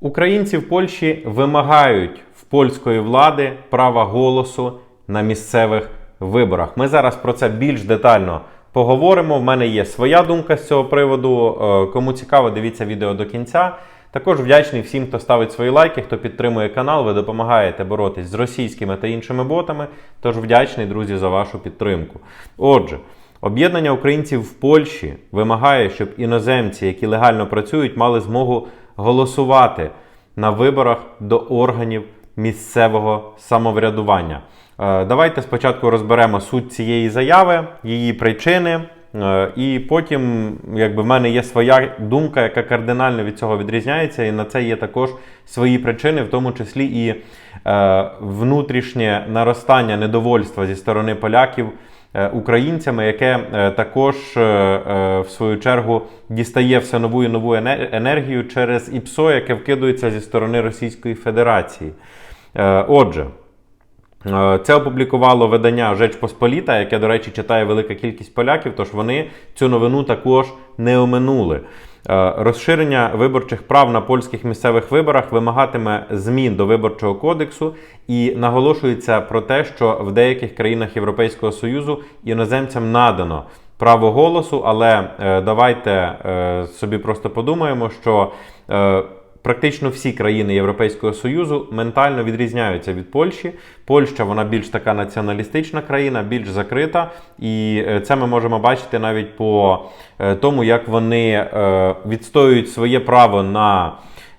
Українці в Польщі вимагають в польської влади права голосу на місцевих виборах. Ми зараз про це більш детально поговоримо. В мене є своя думка з цього приводу. Е, Кому цікаво, дивіться відео до кінця. Також вдячний всім, хто ставить свої лайки, хто підтримує канал. Ви допомагаєте боротись з російськими та іншими ботами. Тож вдячний, друзі, за вашу підтримку. Отже. Об'єднання українців в Польщі вимагає, щоб іноземці, які легально працюють, мали змогу голосувати на виборах до органів місцевого самоврядування. Е, Давайте спочатку розберемо суть цієї заяви, її причини. е, І потім, якби в мене є своя думка, яка кардинально від цього відрізняється, і на це є також свої причини, в тому числі і е, внутрішнє наростання недовольства зі сторони поляків українцями, яке е, також е, е, в свою чергу дістає все нову і нову енергію через ІПСО, яке вкидується зі сторони Російської Федерації. Е, Отже. Е, Це опублікувало видання Жеч Посполіта, яке, до речі, читає велика кількість поляків, тож вони цю новину також не оминули. Е, Розширення виборчих прав на польських місцевих виборах вимагатиме змін до виборчого кодексу і наголошується про те, що в деяких країнах Європейського Союзу іноземцям надано право голосу, але е, давайте е, собі просто подумаємо, що Практично всі країни Європейського Союзу ментально відрізняються від Польщі. Польща вона більш така націоналістична країна, більш закрита, і е, це ми можемо бачити навіть по е, тому, як вони е, відстоюють своє право на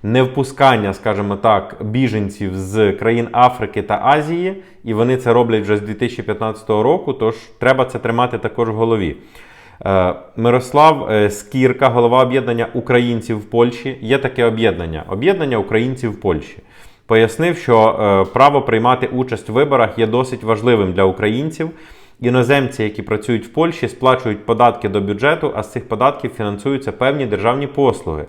невпускання, скажімо так, біженців з країн Африки та Азії, і вони це роблять вже з 2015 року. Тож треба це тримати також в голові. Е, Мирослав е, Скірка, голова об'єднання українців в Польщі. Є таке об'єднання об'єднання українців в Польщі. Пояснив, що е, право приймати участь в виборах є досить важливим для українців. Іноземці, які працюють в Польщі, сплачують податки до бюджету, а з цих податків фінансуються певні державні послуги.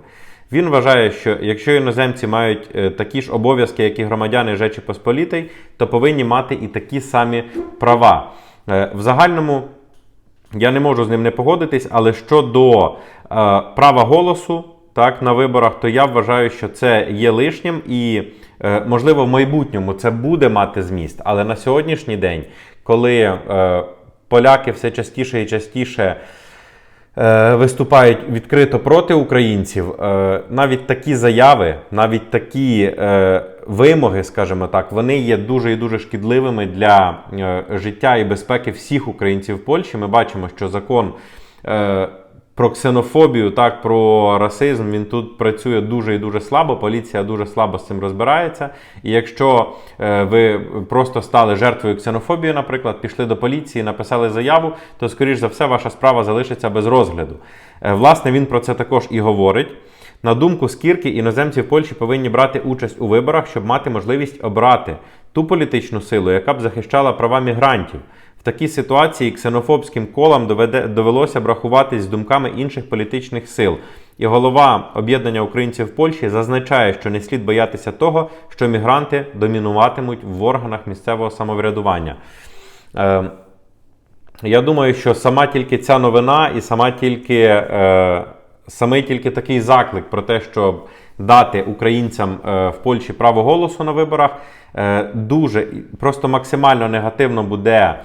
Він вважає, що якщо іноземці мають такі ж обов'язки, як і громадяни Жечі Посполітей, то повинні мати і такі самі права. В загальному я не можу з ним не погодитись, але щодо е, права голосу так, на виборах, то я вважаю, що це є лишнім і, е, можливо, в майбутньому це буде мати зміст. Але на сьогоднішній день, коли е, поляки все частіше і частіше виступають відкрито проти українців, е, навіть такі заяви, навіть такі е, вимоги, скажімо так, вони є дуже і дуже шкідливими для е, життя і безпеки всіх українців в Польщі. Ми бачимо, що закон. Про ксенофобію, так про расизм він тут працює дуже і дуже слабо. Поліція дуже слабо з цим розбирається. І якщо е, ви просто стали жертвою ксенофобії, наприклад, пішли до поліції, написали заяву, то скоріш за все ваша справа залишиться без розгляду. Е, власне, він про це також і говорить. На думку Скірки, іноземці в Польщі повинні брати участь у виборах, щоб мати можливість обрати ту політичну силу, яка б захищала права мігрантів. В такій ситуації ксенофобським колам доведе, довелося б рахуватись з думками інших політичних сил. І голова об'єднання українців в Польщі зазначає, що не слід боятися того, що мігранти домінуватимуть в органах місцевого самоврядування. Е, я думаю, що сама тільки ця новина і сама тільки, е, самий тільки такий заклик про те, щоб дати українцям е, в Польщі право голосу на виборах, е, дуже просто максимально негативно буде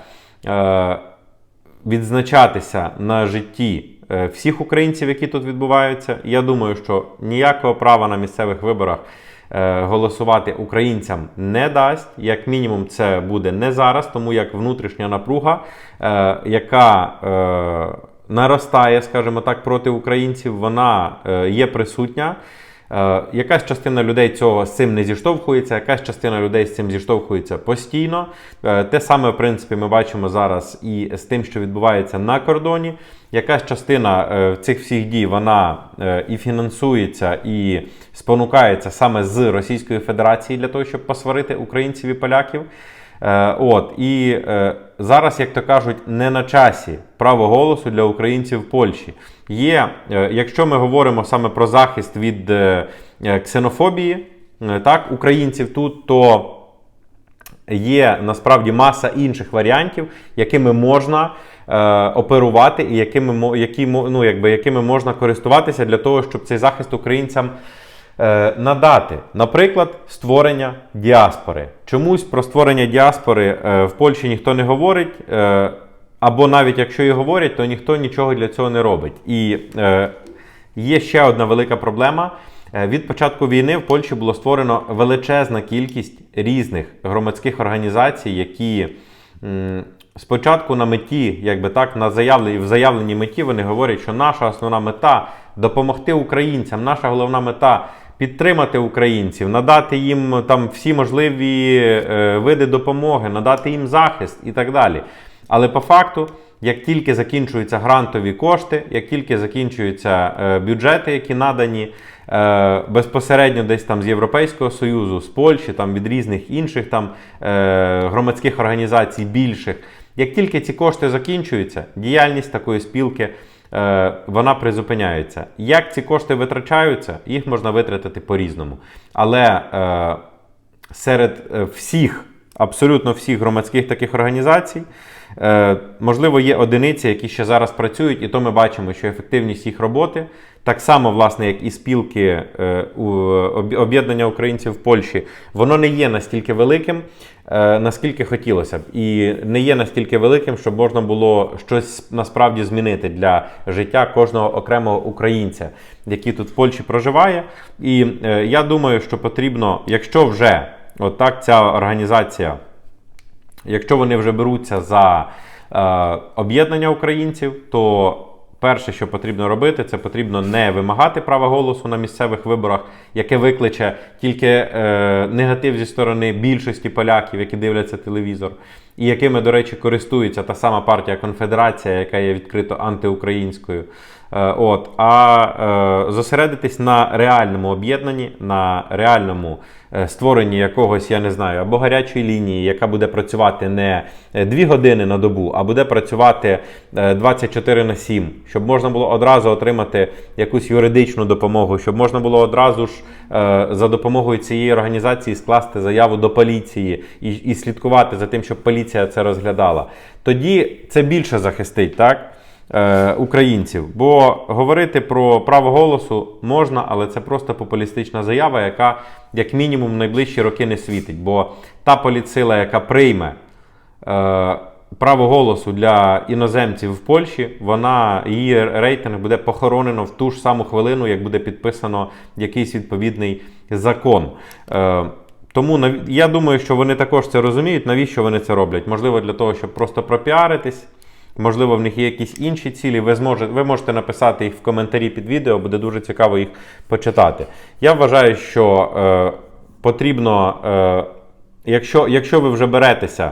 відзначатися на житті е, всіх українців, які тут відбуваються. Я думаю, що ніякого права на місцевих виборах е, голосувати українцям не дасть. Як мінімум, це буде не зараз, тому як внутрішня напруга, е, яка е, наростає, скажімо так, проти українців, вона е, є присутня. Е, Якась частина людей цього з цим не зіштовхується, якась частина людей з цим зіштовхується постійно. Е, Те саме, в принципі, ми бачимо зараз і з тим, що відбувається на кордоні. Якась частина е, цих всіх дій вона і фінансується, і спонукається саме з Російської Федерації для того, щоб посварити українців і поляків. Е, От і е, зараз, як то кажуть, не на часі право голосу для українців в Польщі. Є, е, якщо ми говоримо саме про захист від ксенофобії, так, українців тут, то є насправді маса інших варіантів, якими можна оперувати і якими, ну, якби, якими можна користуватися для того, щоб цей захист українцям надати, наприклад, створення діаспори. Чомусь про створення діаспори е, в Польщі ніхто не говорить. Е, або навіть якщо і говорять, то ніхто нічого для цього не робить. І е, є ще одна велика проблема. Е, Від початку війни в Польщі було створено величезна кількість різних громадських організацій, які спочатку на меті, якби так, на заявленій, в заявленій меті вони говорять, що наша основна мета допомогти українцям, наша головна мета. Підтримати українців, надати їм там всі можливі е, види допомоги, надати їм захист і так далі. Але по факту, як тільки закінчуються грантові кошти, як тільки закінчуються е, бюджети, які надані е, безпосередньо десь там з Європейського Союзу, з Польщі, там від різних інших там е, громадських організацій більших, як тільки ці кошти закінчуються, діяльність такої спілки. Е, Вона призупиняється. Як ці кошти витрачаються, їх можна витратити по-різному. Але е, серед е, всіх, абсолютно всіх громадських таких організацій, е, можливо, є одиниці, які ще зараз працюють, і то ми бачимо, що ефективність їх роботи, так само, власне, як і спілки е, об'єднання українців в Польщі, воно не є настільки великим, е, наскільки хотілося б, і не є настільки великим, щоб можна було щось насправді змінити для життя кожного окремого українця, який тут в Польщі проживає. І е, я думаю, що потрібно, якщо вже отак ця організація Якщо вони вже беруться за е, об'єднання українців, то перше, що потрібно робити, це потрібно не вимагати права голосу на місцевих виборах, яке викличе тільки е, негатив зі сторони більшості поляків, які дивляться телевізор, і якими, до речі, користується та сама партія Конфедерація, яка є відкрито антиукраїнською. Е, От, а е, зосередитись на реальному об'єднанні, на реальному е, створенні якогось, я не знаю, або гарячої лінії, яка буде працювати не 2 години на добу, а буде працювати е, 24 на 7, щоб можна було одразу отримати якусь юридичну допомогу, щоб можна було одразу ж за допомогою цієї організації скласти заяву до поліції і, і слідкувати за тим, щоб поліція це розглядала. Тоді це більше захистить, так? Е, українців. Бо говорити про право голосу можна, але це просто популістична заява, яка як мінімум в найближчі роки не світить. Бо та політсила, яка прийме е, право голосу для іноземців в Польщі, вона її рейтинг буде похоронено в ту ж саму хвилину, як буде підписано якийсь відповідний закон. Е, тому я думаю, що вони також це розуміють, навіщо вони це роблять. Можливо, для того, щоб просто пропіаритись. Можливо, в них є якісь інші цілі. Ви зможете, ви можете написати їх в коментарі під відео, буде дуже цікаво їх почитати. Я вважаю, що е, потрібно, е, якщо, якщо ви вже беретеся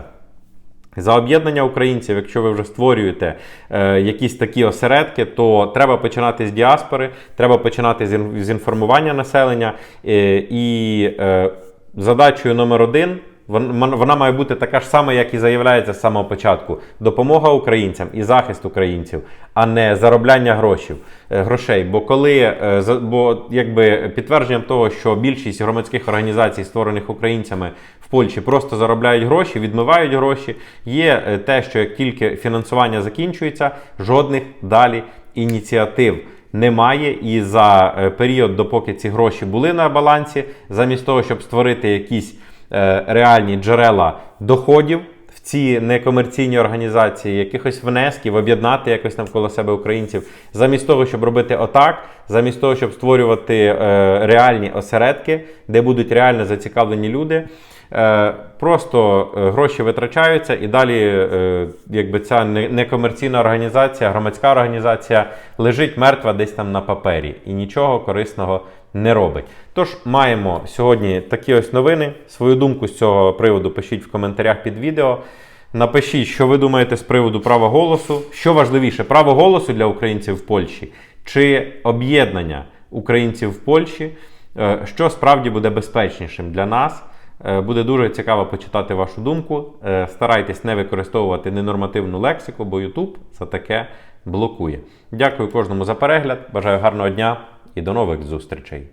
за об'єднання українців, якщо ви вже створюєте е, якісь такі осередки, то треба починати з діаспори, треба починати з, з інформування населення. Е, і е, задачею номер один. Вона має бути така ж сама, як і заявляється з самого початку: допомога українцям і захист українців, а не заробляння грошей. е, грошей. Бо коли е, бо якби підтвердженням того, що більшість громадських організацій, створених українцями в Польщі, просто заробляють гроші, відмивають гроші, є е, те, що як тільки фінансування закінчується, жодних далі ініціатив. Немає і за період, допоки ці гроші були на балансі, замість того, щоб створити якісь реальні джерела доходів в ці некомерційні організації, якихось внесків, об'єднати якось навколо себе українців, замість того, щоб робити отак, замість того, щоб створювати е, реальні осередки, де будуть реально зацікавлені люди. Е, Просто е, гроші витрачаються, і далі, е, якби ця некомерційна організація, громадська організація лежить мертва десь там на папері і нічого корисного не робить. Тож маємо сьогодні такі ось новини. Свою думку з цього приводу пишіть в коментарях під відео. Напишіть, що ви думаєте з приводу права голосу. Що важливіше, право голосу для українців в Польщі чи об'єднання українців в Польщі, що справді буде безпечнішим для нас. Е, Буде дуже цікаво почитати вашу думку. Е, Старайтесь не використовувати ненормативну лексику, бо YouTube за таке блокує. Дякую кожному за перегляд. Бажаю гарного дня і до нових зустрічей.